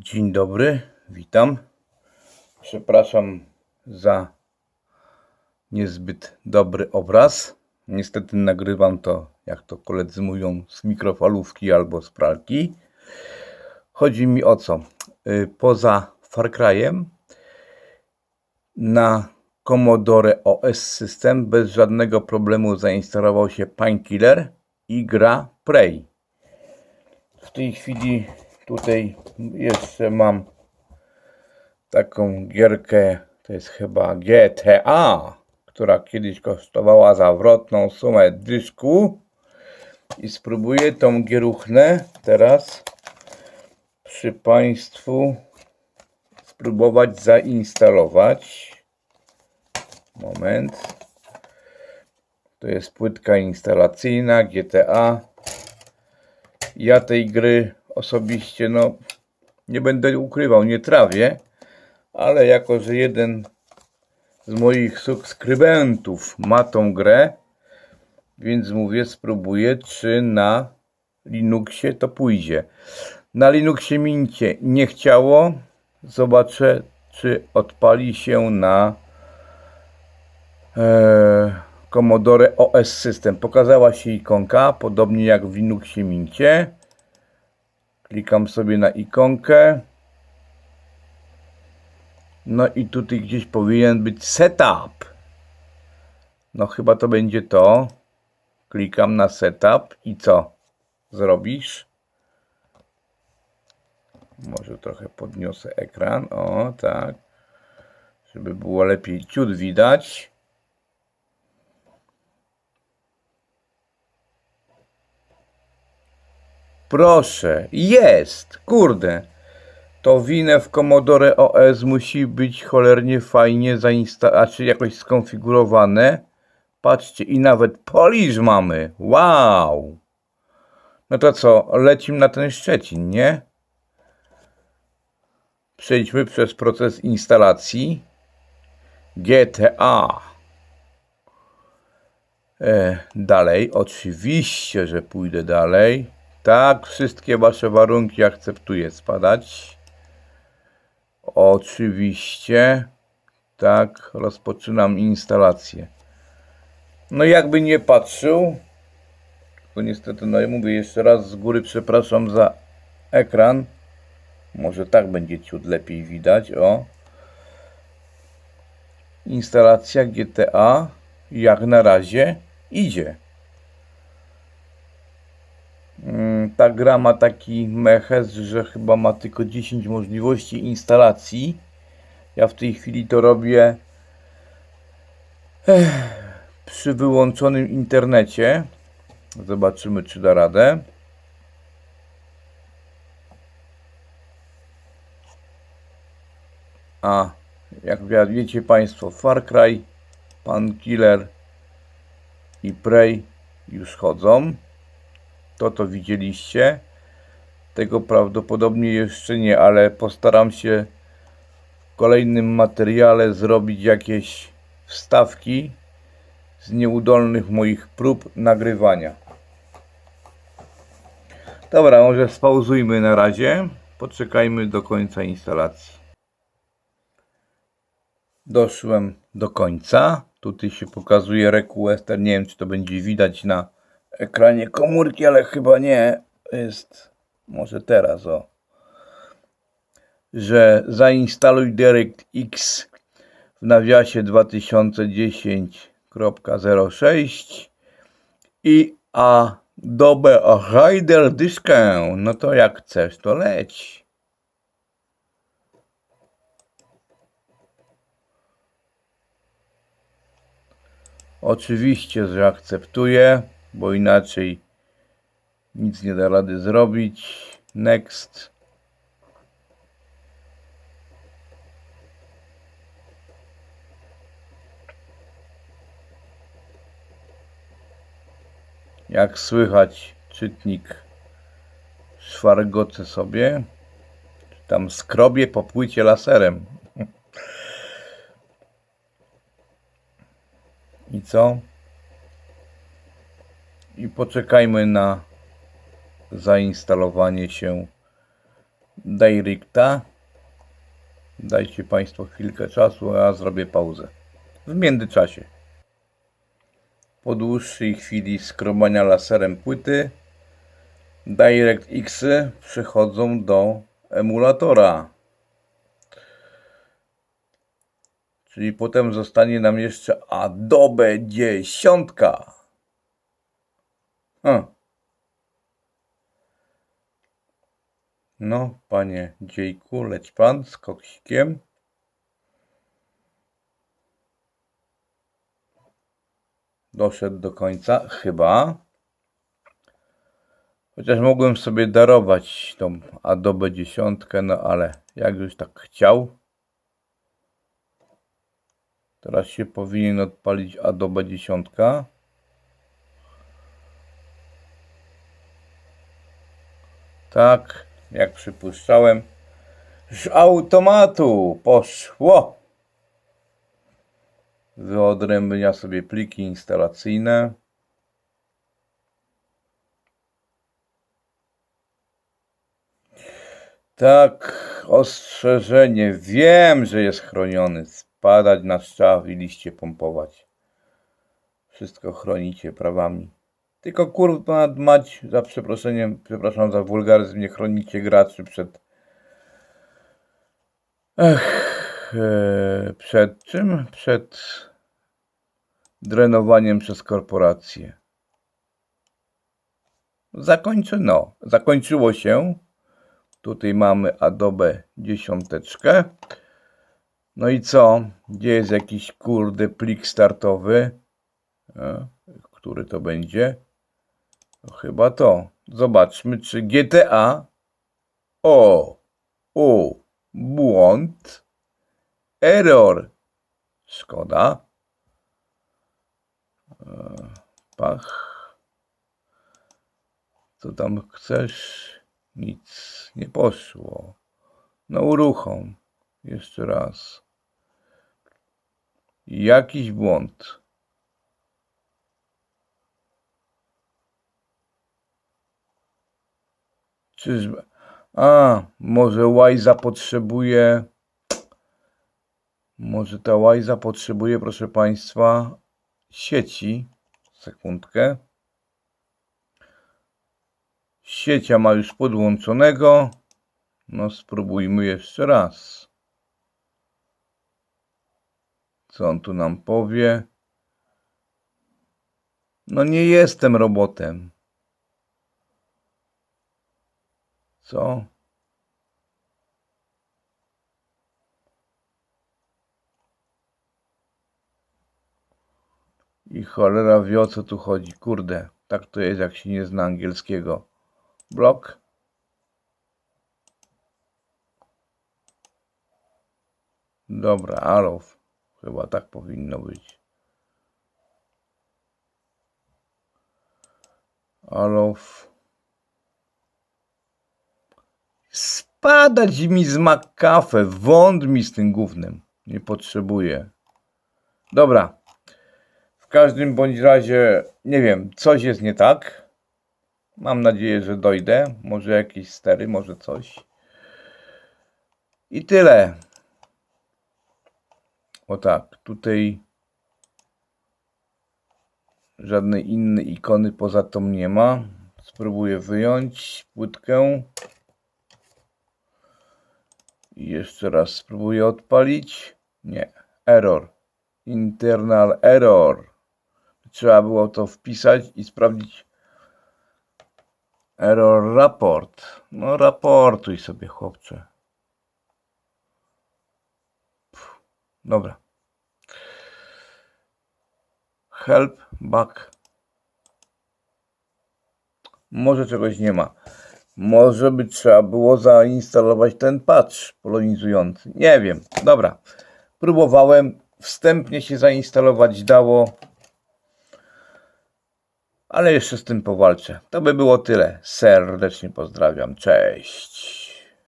Dzień dobry, witam. Przepraszam za niezbyt dobry obraz. Niestety nagrywam to, jak to koledzy mówią, z mikrofalówki albo z pralki. Chodzi mi o co? Y, Poza Far Cry'em na Commodore OS System bez żadnego problemu zainstalował się Painkiller i gra Prey. W tej chwili tutaj jeszcze mam taką gierkę, to jest chyba GTA, która kiedyś kosztowała zawrotną sumę dyszku i spróbuję tą gieruchnę teraz przy Państwu spróbować zainstalować. Moment. To jest płytka instalacyjna GTA. Ja tej gry osobiście, no, nie będę ukrywał, nie trawię, ale jako, że jeden z moich subskrybentów ma tą grę, więc mówię, spróbuję, czy na Linuxie to pójdzie. Na Linuxie mi nie- nie chciało. Zobaczę, czy odpali się na e, Commodore OS System. Pokazała się ikonka, podobnie jak w Linuxie Mincie. Klikam sobie na ikonkę. No i tutaj gdzieś powinien być setup. No chyba to będzie to. Klikam na setup i co? Zrobisz? Może trochę podniosę ekran. O, tak. Żeby było lepiej ciut widać. Proszę, jest! Kurde! To winę w Commodore OS musi być cholernie fajnie zainstalowane, czy jakoś skonfigurowane. Patrzcie, i nawet Polish mamy. Wow! No to co, lecimy na ten Szczecin, nie? Przejdźmy przez proces instalacji GTA. E, dalej, oczywiście, że pójdę dalej. Tak, wszystkie wasze warunki akceptuję spadać. Oczywiście. Tak, rozpoczynam instalację. No jakby nie patrzył, to niestety, no ja mówię jeszcze raz z góry, przepraszam za ekran. Może tak będzie ciut lepiej widać, o. Instalacja GTA jak na razie idzie. Mm, Ta gra ma taki mechez, że chyba ma tylko 10 możliwości instalacji. Ja w tej chwili to robię ech, przy wyłączonym internecie. Zobaczymy, czy da radę. A jak wi- wiecie Państwo, Far Cry, Pan Killer i Prey już chodzą. To to widzieliście. Tego prawdopodobnie jeszcze nie, ale postaram się w kolejnym materiale zrobić jakieś wstawki z nieudolnych moich prób nagrywania. Dobra, może spauzujmy na razie. Poczekajmy do końca instalacji. Doszłem do końca. Tutaj się pokazuje requester. Nie wiem, czy to będzie widać na ekranie komórki, ale chyba nie. Jest może teraz o. Że zainstaluj DirectX w nawiasie 2010.06 i Adobe Rider dyszkę. No to jak chcesz, to leć. Oczywiście, że akceptuję, bo inaczej nic nie da rady zrobić. Next. Jak słychać, czytnik szwargoce sobie. Tam skrobie po płycie laserem. I co? I poczekajmy na zainstalowanie się Directa. Dajcie Państwo chwilkę czasu, a ja zrobię pauzę. W międzyczasie. Po dłuższej chwili skrobania laserem płyty DirectX przechodzą do emulatora. Czyli potem zostanie nam jeszcze Adobe 10. Hm. No, panie dziejku, leć pan z koksikiem. Doszedł do końca, chyba. Chociaż mogłem sobie darować tą Adobe 10, no ale jak już tak chciał. Teraz się powinien odpalić Adobe 10. Tak, jak przypuszczałem, z automatu poszło. Wyodrębnia sobie pliki instalacyjne. Tak, ostrzeżenie. Wiem, że jest chroniony. Spadać na szczaw i liście pompować. Wszystko chronicie prawami. Tylko kurwa mać, za przeproszeniem, przepraszam za wulgaryzm, nie chronicie graczy przed... Ech, e, przed czym? Przed drenowaniem przez korporacje. Zakończono. Zakończyło się. Tutaj mamy Adobe dziesiąteczkę. No i co? Gdzie jest jakiś kurde plik startowy? E, który to będzie? No chyba to. Zobaczmy, czy GTA. O! O! Błąd. Error. Szkoda. E, Pach. Co tam chcesz? Nic nie poszło. No uruchom. Jeszcze raz. Jakiś błąd. Czyżby... A, może Łajza potrzebuje... Może ta Łajza potrzebuje, proszę Państwa, sieci. Sekundkę. Siecia ma już podłączonego. No spróbujmy jeszcze raz. Co on tu nam powie? No nie jestem robotem. Co? I cholera wie o co tu chodzi. Kurde, tak to jest jak się nie zna angielskiego. Blok. Dobra, Alof. Chyba tak powinno być. Alof. Spadać mi z McCafe. Wąd mi z tym gównem. Nie potrzebuję. Dobra. W każdym bądź razie, nie wiem, coś jest nie tak. Mam nadzieję, że dojdę. Może jakieś stery, może coś. I tyle. O tak, tutaj żadnej innej ikony poza tą nie ma. Spróbuję wyjąć płytkę. Jeszcze raz spróbuję odpalić. Nie, error. Internal error. Trzeba było to wpisać i sprawdzić. Error raport. No raportuj sobie chłopcze. Pff, Dobra. Help back. Może czegoś nie ma. Może by trzeba było zainstalować ten patch polonizujący. Nie wiem. Dobra. Próbowałem. Wstępnie się zainstalować dało. Ale jeszcze z tym powalczę. To by było tyle. Serdecznie pozdrawiam. Cześć.